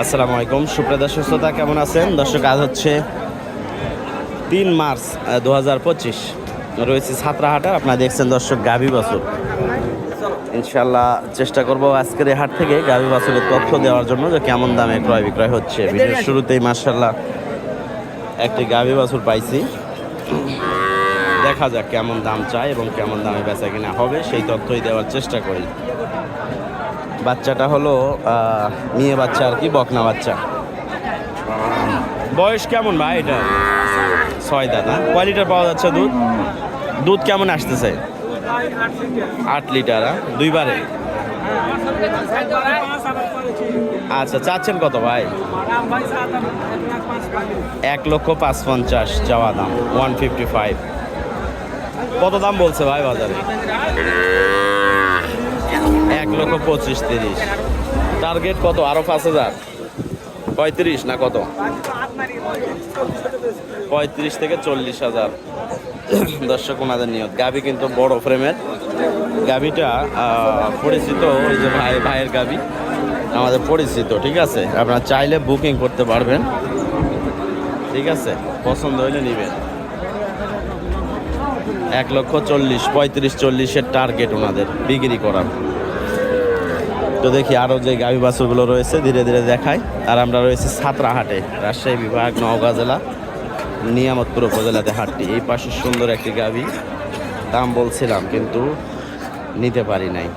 আসসালামু আলাইকুম। সুপ্রদা সুস্থতা কেমন আছেন? দর্শক, আজ হচ্ছে তিন মার্চ দু হাজার পঁচিশ। রয়েছে ছাত্রাহাটা আপনারা দেখছেন দর্শক গাভী বাছুর। ইনশাল্লাহ চেষ্টা করব আজকের এই হাট থেকে গাভী বাছুরের তথ্য দেওয়ার জন্য যে কেমন দামে ক্রয় বিক্রয় হচ্ছে। ভিডিওর শুরুতেই মার্শাল্লাহ একটি গাভী বাছুর পাইছি। দেখা যাক কেমন দাম চায় এবং কেমন দামে বেচা কিনা হবে, সেই তথ্যই দেওয়ার চেষ্টা করি। বাচ্চাটা হলো মেয়ে বাচ্চা আর কি, বকনা বাচ্চা। বয়স কেমন ভাই এটা? ছয় দাদা কয় লিটার পাওয়া যাচ্ছে দুধ? দুধ কেমন আসতেছে? আট লিটার? দুইবারে? আচ্ছা চাচ্ছেন কত ভাই? এক লক্ষ পাঁচ পঞ্চাশ চাওয়া দাম ওয়ান ফিফটি ফাইভ কত দাম বলছে ভাই বাজারে? লক্ষ পঁচিশ, তিরিশ। টার্গেট কত? আরও পাঁচ হাজার। পঁয়ত্রিশ না কত? পঁয়ত্রিশ থেকে চল্লিশ হাজার। দর্শক, ওনাদের নিয়ত। গাবি কিন্তু বড় ফ্রেমের। গাবিটা পরিচিত ওই যে ভাই, ভাইয়ের গাবি আমাদের পরিচিত, ঠিক আছে? আপনারা চাইলে বুকিং করতে পারবেন। ঠিক আছে? পছন্দ হইলে নেবেন। এক লক্ষ চল্লিশ, পঁয়ত্রিশ, চল্লিশের টার্গেট ওনাদের। বিক্রি করার। তো দেখি আরও যে গাভী বাছুরগুলো রয়েছে, ধীরে ধীরে দেখাই। আর আমরা রয়েছে সাতরাহাটে রাজশাহী বিভাগ, নওগাঁ জেলা, নিয়ামতপুর উপজেলাতে হাটটি। এই পাশে সুন্দর একটি গাভী, দাম বলছিলাম কিন্তু নিতে পারি নাই।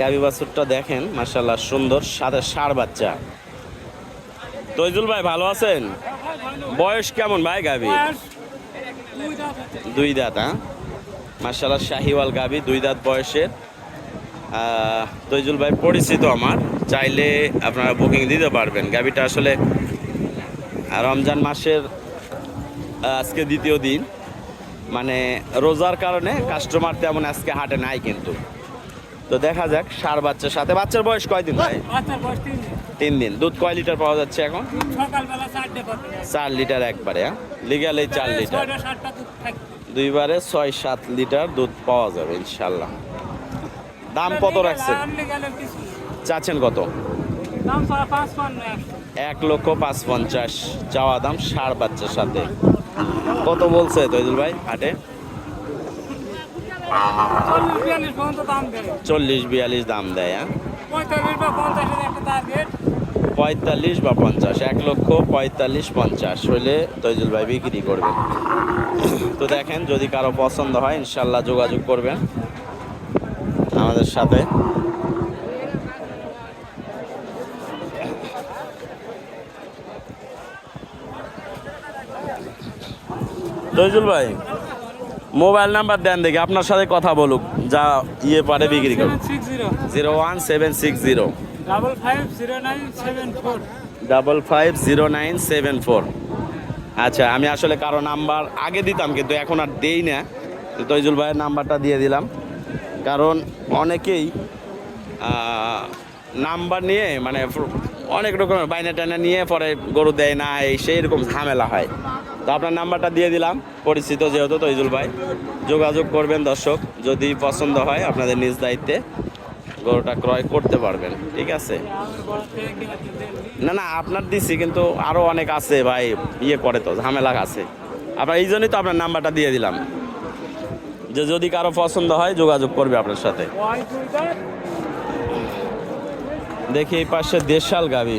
গাভী বাছুরটা দেখেন মার্শাল্লাহ সুন্দর, সাথে ষাড় বাচ্চা। তৈজুল ভাই, ভালো আছেন? বয়স কেমন ভাই গাভী? দুই দাঁত হ্যাঁ? মার্শাল্লাহ শাহিওয়াল গাবি, দুই দাঁত বয়সের। তৈজুল ভাই, পরিচিত আমার। চাইলে আপনারা বুকিং দিতে পারবেন। গাবিটা আসলে রমজান মাসের আজকে দ্বিতীয় দিন। মানে রোজার কারণে কাস্টমার তেমন আজকে হাটে নাই কিন্তু। তো দেখা যাক সার বাচ্চার সাথে। বাচ্চার বয়স কয়দিন ভাই? বাচ্চার বয়স তিন দিন। তিন দিন। দুধ কয় লিটার পাওয়া যাচ্ছে এখন? চার লিটার। একবারে হ্যাঁ? লিগালে চার লিটার। দুইবারে ছয় সাত লিটার দুধ পাওয়া যাবে ইনশাল্লাহ দাম কত রাখছেন? চাচ্ছেন কত? এক। লক্ষ পাঁচ পঞ্চাশ চাওয়া দাম ষাড় বাচ্চার সাথে। কত বলছে তৈদুল ভাই হাটে? চল্লিশ বিয়াল্লিশ দাম দেয়। হ্যাঁ? পঁয়তাল্লিশ বা পঞ্চাশ এক লক্ষ পঁয়তাল্লিশ পঞ্চাশ হইলে তৈজুল ভাই বিক্রি করবেন তো দেখেন যদি কারও পছন্দ হয় ইনশাল্লাহ যোগাযোগ করবেন আমাদের সাথে। তৈজুল ভাই মোবাইল নাম্বার দেন দেখি আপনার সাথে কথা বলুক যা ইয়ে পারে বিক্রি করুন zero one seven six zero. Double five zero nine seven four. Double five zero nine seven four. আচ্ছা আমি আসলে কারও নাম্বার আগে দিতাম কিন্তু এখন আর দেই না। তৈজুল ভাইয়ের নাম্বারটা দিয়ে দিলাম। কারণ অনেকেই নাম্বার নিয়ে মানে অনেক রকমের বাইনা টাইনা নিয়ে পরে গরু দেয় না, এই সেই রকম ঝামেলা হয়। তো আপনার নাম্বারটা দিয়ে দিলাম, পরিচিত যেহেতু তৈজুল ভাই। যোগাযোগ করবেন দর্শক, যদি পছন্দ হয় আপনাদের নিজ দায়িত্বে গরুটা ক্রয় করতে পারবেন, ঠিক আছে। না না, আপনার দিছি, কিন্তু আরও অনেক আছে ভাই ইয়ে করে তো, ঝামেলা আছে। আপনার, এই জন্যই তো আপনার নাম্বারটা দিয়ে দিলাম। যে যদি কারও পছন্দ হয়, যোগাযোগ করবে আপনার সাথে। দেখি এই পাশে দেশাল গাবি।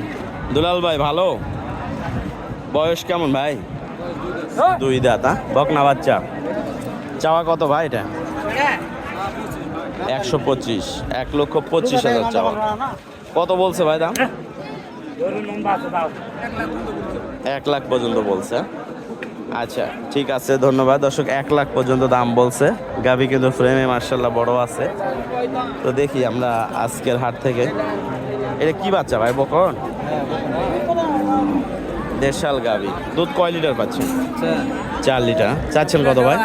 দুলাল ভাই, ভালো? বয়স কেমন ভাই? দুই দাঁত হ্যাঁ? বকনা বাচ্চা? চাওয়া কত ভাই এটা? একশো পঁচিশ, এক লক্ষ পঁচিশ হাজার চাওয়া। কত বলছে ভাই দাম? এক লাখ পর্যন্ত বলছে আচ্ছা ঠিক আছে, ধন্যবাদ। দর্শক, এক লাখ পর্যন্ত দাম বলছে। গাবি কিন্তু ফ্রেমে মার্শাল্লাহ বড় আছে। তো দেখি আমরা আজকের হাট থেকে এটা কি বাচ্চা ভাই বকন? দেশাল গাবি। দুধ কয় লিটার পাচ্ছেন চার লিটার। চাচ্ছেন কত ভাই?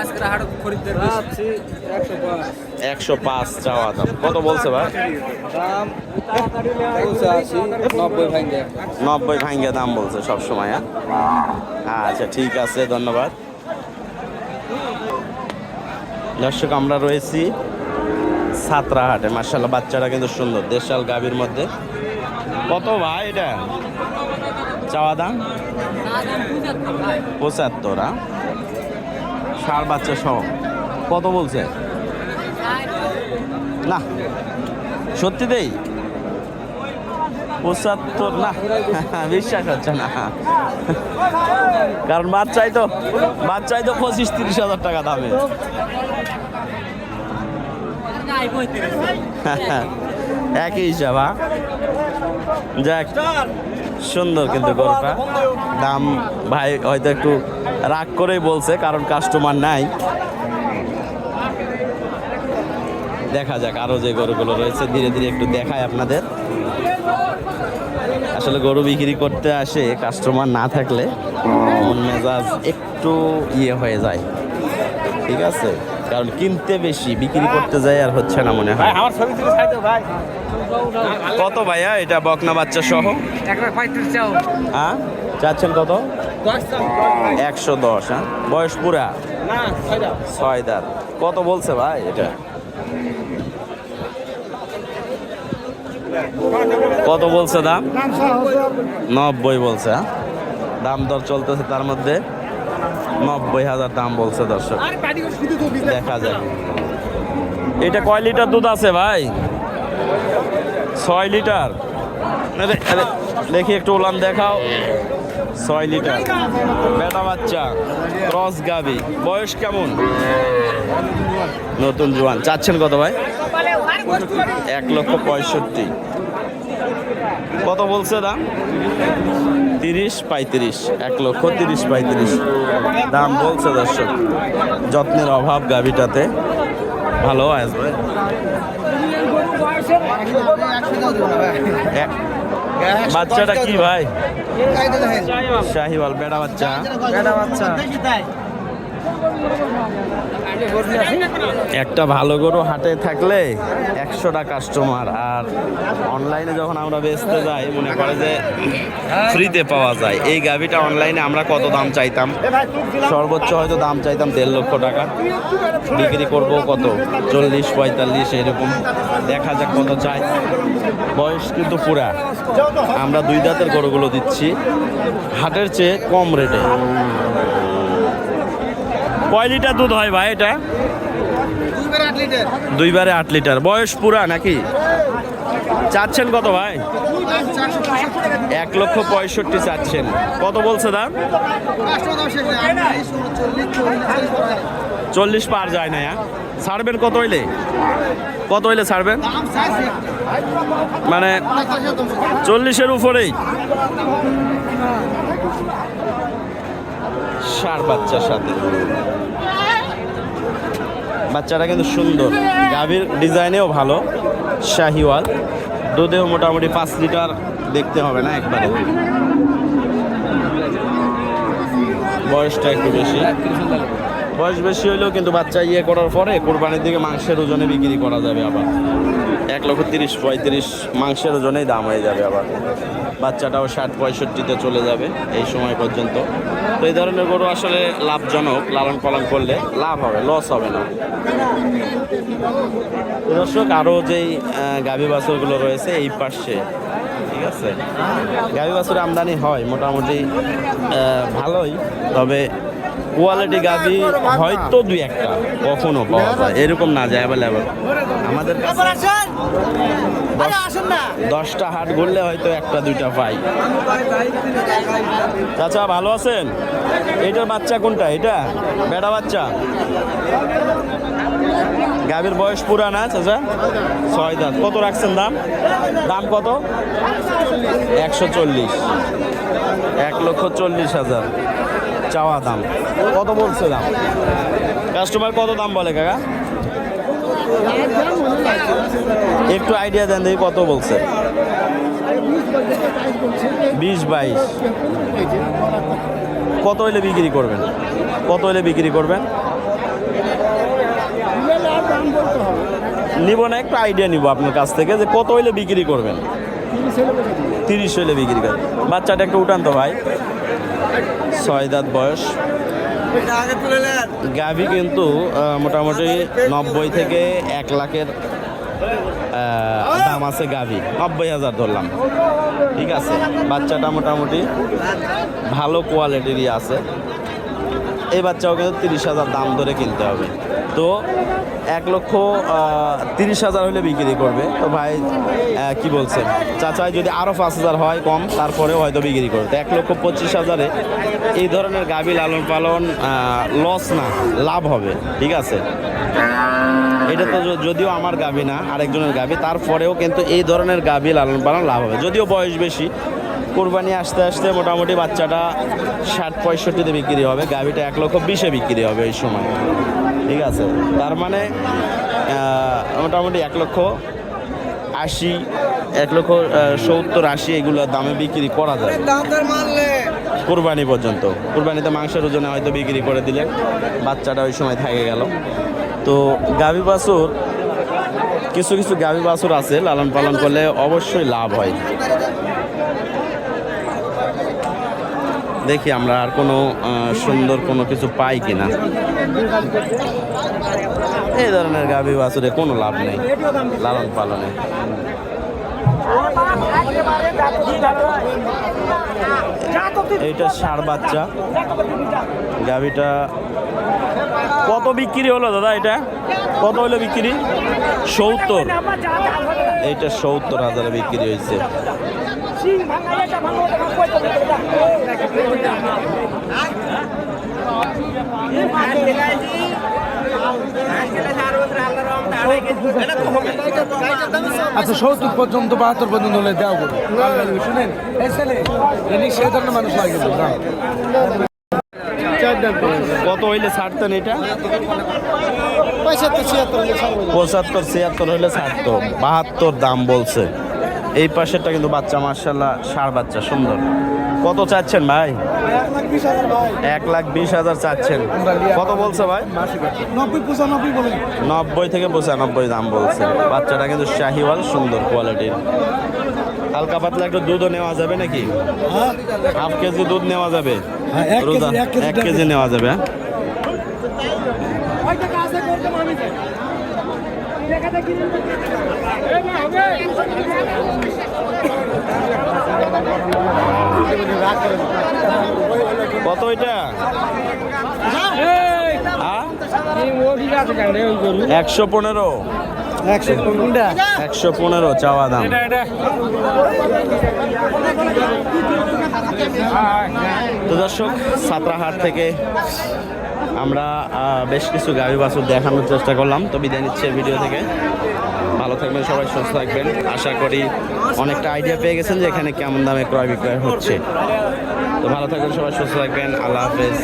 একশো পাঁচ চাওয়া দাম। কত বলছে ভাই? নব্বই ভাঙ্গে। দাম বলছে সব সময় হ্যাঁ? আচ্ছা ঠিক আছে ধন্যবাদ। দর্শক আমরা রয়েছি সাতরাহাটে। মার্শাল্লাহ বাচ্চাটা কিন্তু সুন্দর। দেশাল গাভীর মধ্যে কত ভাই এটা? চাওয়া দাম? পঁচাত্তর? ষাট বাচ্চা সহ। কত বলছে? না সত্যি দেই? পঁচাত্তর না বিশ্বাস হচ্ছে না। কারণ বাচ্চাই তো বাচ্চাই তো পঁচিশ তিরিশ হাজার টাকা দামে। একই হিসাব হ্যাঁ? যাক সুন্দর কিন্তু গরুটা। দাম ভাই হয়তো একটু রাগ করেই বলছে কারণ কাস্টমার নাই। দেখা যাক আরও যে গরুগুলো রয়েছে ধীরে ধীরে একটু দেখায় আপনাদের। আসলে গরু বিক্রি করতে আসে কাস্টমার না থাকলে। মন মেজাজ একটু ইয়ে হয়ে যায়। ঠিক আছে? কারণ কিনতে বেশি বিক্রি করতে যায় আর হচ্ছে না মনে হয়। আমার ছবি তুলে ছাই ভাই। কত ভাইয়া? এটা বকনা বাচ্চা সহ। হ্যাঁ? চাচ্ছেন কত? একশো দশ হ্যাঁ? বয়স পুরা? ছয় দাঁত। কত বলছে ভাই এটা? কত বলছে দাম? নব্বই বলছে হ্যাঁ? দাম দর চলতেছে তার মধ্যে। নব্বই হাজার দাম বলছে দর্শক। দেখা যাক এটা কয় লিটার দুধ আছে ভাই? ছয় লিটার। দেখি একটু ওলান দেখাও। ছয় লিটার। বেটা বাচ্চা ক্রস গাবি। বয়স কেমন? নতুন জোয়ান। চাচ্ছেন কত ভাই? এক লক্ষ পঁয়ষট্টি। কত বলছে দাম? তিরিশ পঁয়ত্রিশ এক লক্ষ তিরিশ পঁয়ত্রিশ। দাম বলছে দর্শক যত্নের অভাব গাবিটাতে ভালো আসবে। বাচ্চাটা কি ভাই? শাহিওয়াল বেড়া বাচ্চা। একটা ভালো গরু হাটে থাকলে একশোটা কাস্টমার আর অনলাইনে যখন আমরা বেচতে যাই, মনে করে যে ফ্রিতে পাওয়া যায়। এই গাভিটা অনলাইনে আমরা কত দাম চাইতাম? সর্বোচ্চ হয়তো দাম চাইতাম দেড় লক্ষ টাকা। বিক্রি করব কত? চল্লিশ, পঁয়তাল্লিশ, এরকম। দেখা যাক কত চাই। বয়স কিন্তু পুরা। আমরা দুই দাঁতের গরুগুলো দিচ্ছি। হাটের চেয়ে কম রেটে কয় লিটার দুধ হয় ভাই এটা? দুইবারে আট লিটার। বয়স পুরা নাকি? চাচ্ছেন কত ভাই? এক লক্ষ পঁয়ষট্টি চাচ্ছেন। কত বলছে দাম? চল্লিশ পার যায় না হ্যাঁ? ছাড়বেন কত হইলে? কত হইলে ছাড়বেন? মানে চল্লিশের উপরেই। ষাট বাচ্চার সাথে। বাচ্চাটা কিন্তু সুন্দর। গাভীর ডিজাইনেও ভালো, শাহিওয়াল। দুধেও মোটামুটি পাঁচ লিটার দেখতে হবে না একবারে। বয়সটা একটু বেশি। বয়স বেশি হইলেও কিন্তু বাচ্চা ইয়ে করার পরে কোরবানির দিকে মাংসের ওজনে বিক্রি করা যাবে আবার। এক লক্ষ তিরিশ পঁয়ত্রিশ মাংসের ওজনেই দাম হয়ে যাবে আবার। বাচ্চাটাও ষাট পঁয়ষট্টিতে চলে যাবে এই সময় পর্যন্ত। তো এই ধরনের গরু আসলে লাভজনক, লালন পালন করলে লাভ হবে লস হবে না। দর্শক আরও যেই গাভী বাছুরগুলো রয়েছে এই পার্শ্বে ঠিক আছে? গাভী বাছুর আমদানি হয় মোটামুটি ভালোই, তবে কোয়ালিটি গাভী হয়তো দুই একটা কখনো পাওয়া যায়। এরকম না যায় অ্যাভেলেবেল আমাদের দশটা হাট ঘুরলে হয়তো একটা দুইটা পাই। চাচা ভালো আছেন? এটার বাচ্চা কোনটা? এটা? বেড়া বাচ্চা? গাভীর বয়স পুরা না চাচা? ছয় দাঁত। কত রাখছেন দাম? দাম কত? একশো চল্লিশ। এক লক্ষ চল্লিশ হাজার। চাওয়া দাম। কত বলছে দাম? কাস্টমার কত দাম বলে কাকা? একটু আইডিয়া দেন দেখি কত বলছে। বিশ বাইশ। কত হইলে বিক্রি করবেন? কত হইলে বিক্রি করবেন? নিব না, একটু আইডিয়া নিব আপনার কাছ থেকে যে কত হইলে বিক্রি করবেন। তিরিশ হইলে বিক্রি করে বাচ্চাটা একটু উঠান তো ভাই। ছয় দাঁত বয়স। গাভি কিন্তু মোটামুটি নব্বই থেকে এক লাখের দাম আছে গাভি। নব্বই হাজার ধরলাম। ঠিক আছে? বাচ্চাটা মোটামুটি ভালো কোয়ালিটিরই আছে। এই বাচ্চাও কিন্তু তিরিশ হাজার দাম ধরে কিনতে হবে। তো এক লক্ষ তিরিশ হাজার হলে বিক্রি করবে। তো ভাই কি বলছে চাচাই যদি আরও পাঁচ হাজার হয় কম, তারপরেও হয়তো বিক্রি করবে। তো এক লক্ষ পঁচিশ হাজারে এই ধরনের গাভি লালন পালন লস না, লাভ হবে, ঠিক আছে? এটা তো যদিও আমার গাভি না, আরেকজনের গাভি, তারপরেও কিন্তু এই ধরনের গাভি লালন পালন লাভ হবে। যদিও বয়স বেশি, কোরবানি আসতে আসতে মোটামুটি বাচ্চাটা ষাট পঁয়ষট্টিতে বিক্রি হবে, গাভিটা এক লক্ষ বিশে বিক্রি হবে এই সময়। ঠিক আছে। তার মানে মোটামুটি এক লক্ষ আশি, এক লক্ষ সত্তর আশি এগুলোর দামে বিক্রি করা যায়। কোরবানি পর্যন্ত। কোরবানিতে মাংসের ওজনে হয়তো বিক্রি করে দিলেন। বাচ্চাটা ওই সময় থেকে গেল। তো গাভী বাছুর, কিছু কিছু গাভী বাছুর আছে লালন পালন করলে অবশ্যই লাভ হয়। দেখি আমরা আর কোনো সুন্দর কোনো কিছু পাই কিনা। এই ধরনের গাভী বাছুরে কোনো লাভ নেই, লালন পালনে। এইটা ষাড় বাচ্চা। গাভিটা কত বিক্রি হলো দাদা এটা? কত হলো বিক্রি? সত্তর। এইটা সত্তর হাজারে বিক্রি হয়েছে। আচ্ছা সত্তর পর্যন্ত বাহাত্তর পর্যন্ত হলে দেওয়া করব শুনেন এই ছেলে সে ধরনের মানুষ লাগে হইলে ছাড়তেন এটা? পঁচাত্তর ছিয়াত্তর হইলে ছাড়তো। বাহাত্তর দাম বলছে। এই পাশেরটা কিন্তু বাচ্চা মার্শাল্লাহ ষাড় বাচ্চা সুন্দর। কত চাচ্ছেন ভাই? এক লাখ বিশ হাজার চাচ্ছেন। কত বলছে ভাই? নব্বই থেকে পঁচানব্বই দাম বলছে। বাচ্চাটা কিন্তু শাহিওয়াল সুন্দর কোয়ালিটির হালকা পাতলা একটু দুধও নেওয়া যাবে নাকি? হাফ কেজি দুধ নেওয়া যাবে। হ্যাঁ, এক কেজি, রোজা কেজি হ্যাঁ? কত এটা একশো পনেরো। একশো কোনটা? একশো পনেরো চাওয়া দাম। তো দর্শক সাতরাহাট থেকে আমরা বেশ কিছু গাড়ি বাছুর দেখানোর চেষ্টা করলাম, তো বিদায় নিচ্ছে ভিডিও থেকে। ভালো থাকবেন সবাই, সুস্থ থাকবেন। আশা করি অনেকটা আইডিয়া পেয়ে গেছেন যে এখানে কেমন দামে ক্রয় বিক্রয় হচ্ছে। তো ভালো থাকবেন সবাই, সুস্থ থাকবেন। আল্লাহ হাফেজ।